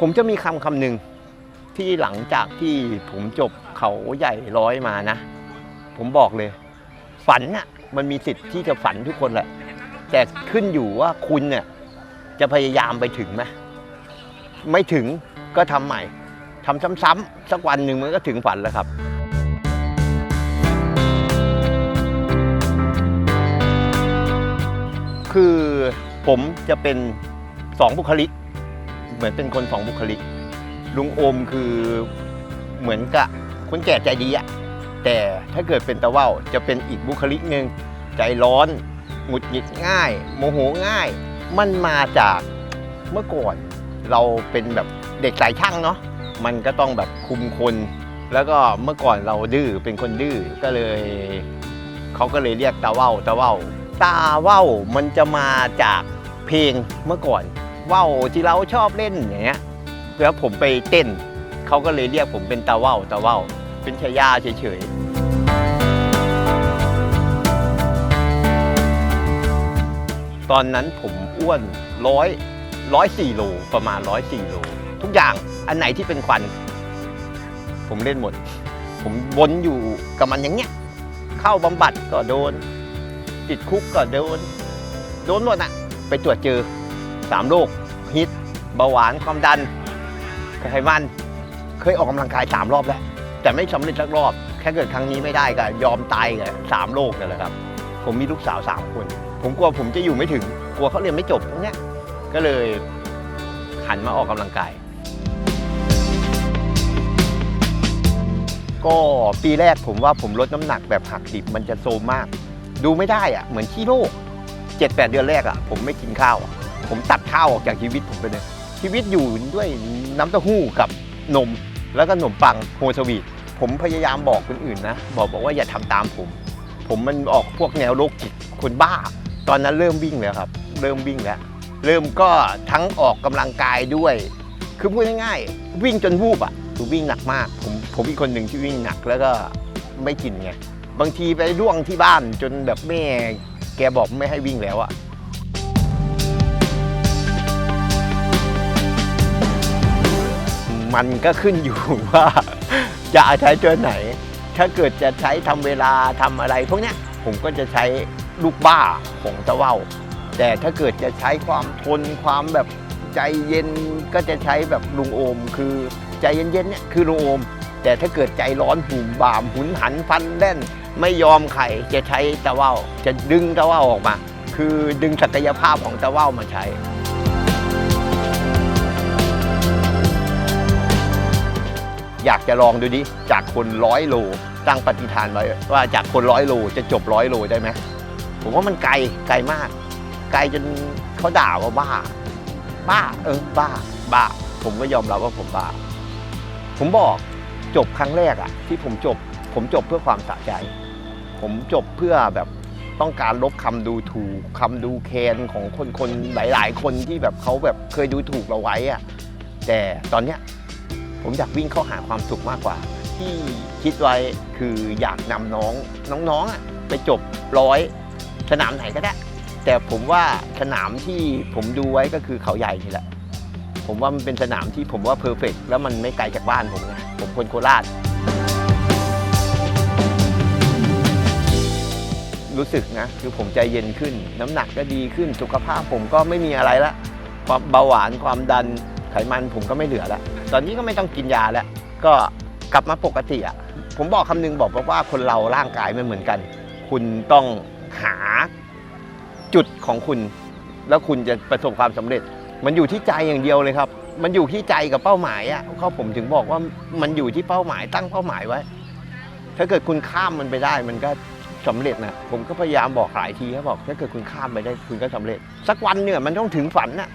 ผมจะมีคำคำหนึ่งที่หลังจากที่ผมจบเขาใหญ่ร้อยมานะ ผมบอกเลย ฝันน่ะมันมีสิทธิ์ที่จะฝันทุกคนแหละ แต่ขึ้นอยู่ว่าคุณเนี่ยจะพยายามไปถึงไหมไม่ถึงก็ทำใหม่ทำซ้ำๆสักวันหนึ่งมันก็ถึงฝันแล้วครับคือผมจะเป็นสองบุคลิก มือนเป็นคนสองบุคลิก ลุงโอมคือเหมือนกับคนแก่ใจดีอะแต่ถ้าเกิดเป็นตะเว่าจะเป็นอีกบุคลิกหนึ่งใจร้อนหงุดหงิดง่าย โมโหง่าย มันมาจากเมื่อก่อนเราเป็นแบบเด็กสายช่างเนาะมันก็ต้องแบบคุมคน แล้วก็เมื่อก่อนเราดื้อเป็นคนดื้อก็เลยเขาก็เลยเรียกตาเว่าตาเว่าตาเว่ามันจะมาจากเพลงเมื่อก่อน ว่าวที่เราชอบเล่นอย่างเงี้ยแล้วผมไปเต้นเขาก็เลยเรียกผมเป็นตาว่าวตาว่าวเป็นชายาเฉยๆ ตอนนั้นผมอ้วนร้อยร้อยสี่โลประมาณร้อยสี่โลทุกอย่างอันไหนที่เป็นควัน ผมเล่นหมด ผมวนอยู่กับมันอย่างเงี้ย เข้าบำบัดก็โดน ติดคุกก็โดน โดนหมดอะไปตรวจเจอ สามโรคฮิตเบาหวานความดันไขมัน เคยออกกำลังกายสามรอบแล้ว แต่ไม่สำเร็จสักรอบ แค่เกิดครั้งนี้ไม่ได้ก็ยอมตายกับสามโรคนั่นแหละครับ ผมมีลูกสาวสามคน ผมกลัวผมจะอยู่ไม่ถึง กลัวเขาเรียนไม่จบตรงเนี้ยก็เลยหันมาออกกำลังกาย ก็ปีแรกผมว่าผมลดน้ำหนักแบบหักดิบมันจะโซมมาก ดูไม่ได้อะเหมือนขี้โรคเจ็ดแปดเดือนแรกอะผมไม่กินข้าวอะ ผมตัดข้าวออกจากชีวิตผมไปเลย ชีวิตอยู่ด้วยน้ำเต้าหู้กับนม แล้วก็ขนมปังโฮสวีทผมพยายามบอกคนอื่นนะ บอกบอกว่าอย่าทำตามผม ผมมันออกพวกแนวโรคจิตคนบ้า ตอนนั้นเริ่มวิ่งแล้วครับ เริ่มวิ่งแล้ว เริ่มก็ทั้งออกกำลังกายด้วย คือพูดง่ายๆวิ่งจนวูบอะคือวิ่งหนักมาก ผมผมอีกคนหนึ่งที่วิ่งหนักแล้วก็ไม่กินไงบางทีไปร่วงที่บ้านจนแบบแม่แกบอกไม่ให้วิ่งแล้วอะ มันก็ขึ้นอยู่ว่าจะใช้ตัวไหน ถ้าเกิดจะใช้ทำเวลาทำอะไรพวกเนี้ยผมก็จะใช้ลูกบ้าของตะเว่าแต่ถ้าเกิดจะใช้ความทนความแบบใจเย็นก็จะใช้แบบลุงโอม คือใจเย็นๆเนี่ยคือลุงโอม แต่ถ้าเกิดใจร้อนหุ่มบามหุนหันฟันแล่น ไม่ยอมไข่จะใช้ตะเว่าจะดึงตะเว่าออกมา คือดึงศักยภาพของตะเว่ามาใช้ อยากจะลองดูดิจากคนร้อยโลตั้งปฏิฐานไว้ว่าจากคนร้อยโลจะจบร้อยโลได้ไหมผมว่ามันไกลไกลมาก ไกลจนเขาด่าว่าบ้า บ้าเออบ้า บ้า ผมก็ยอมรับว่าผมบ้า ผมบอกจบครั้งแรกอะที่ผมจบ ผมจบเพื่อความสะใจ ผมจบเพื่อแบบต้องการลบคำดูถูกคำดูแคนของคนคนหลาย ๆ คนที่แบบเขาแบบเคยดูถูกเราไว้อะแต่ตอนเนี้ย ผมอยากวิ่งเข้าหาความสุขมากกว่า ที่คิดไว้คืออยากนำน้องน้องๆไปจบร้อยสนามไหนก็ได้ แต่ผมว่าสนามที่ผมดูไว้ก็คือเขาใหญ่นี่แหละ ผมว่ามันเป็นสนามที่ผมว่าเพอร์เฟกแล้วมันไม่ไกลจากบ้านผมไงผมคนโคราชรู้สึกนะคือผมใจเย็นขึ้น น้ำหนักก็ดีขึ้นสุขภาพผมก็ไม่มีอะไรละความเบาหวานความดัน ไขมันผมก็ไม่เหลือและตอนนี้ก็ไม่ต้องกินยาแล้ว ก็กลับมาปกติอะ ผมบอกคำนึงบอกว่าคนเราร่างกายไม่เหมือนกัน คุณต้องหาจุดของคุณ แล้วคุณจะประสบความสำเร็จ มันอยู่ที่ใจอย่างเดียวเลยครับ มันอยู่ที่ใจกับเป้าหมายอะเขาผมถึงบอกว่ามันอยู่ที่เป้าหมายตั้งเป้าหมายไว้ ถ้าเกิดคุณข้ามมันไปได้มันก็สำเร็จนะผมก็พยายามบอกหลายทีครับบอกถ้าเกิดคุณข้ามไปได้คุณก็สำเร็จ สักวันเนี่ยมันต้องถึงฝันน่ะ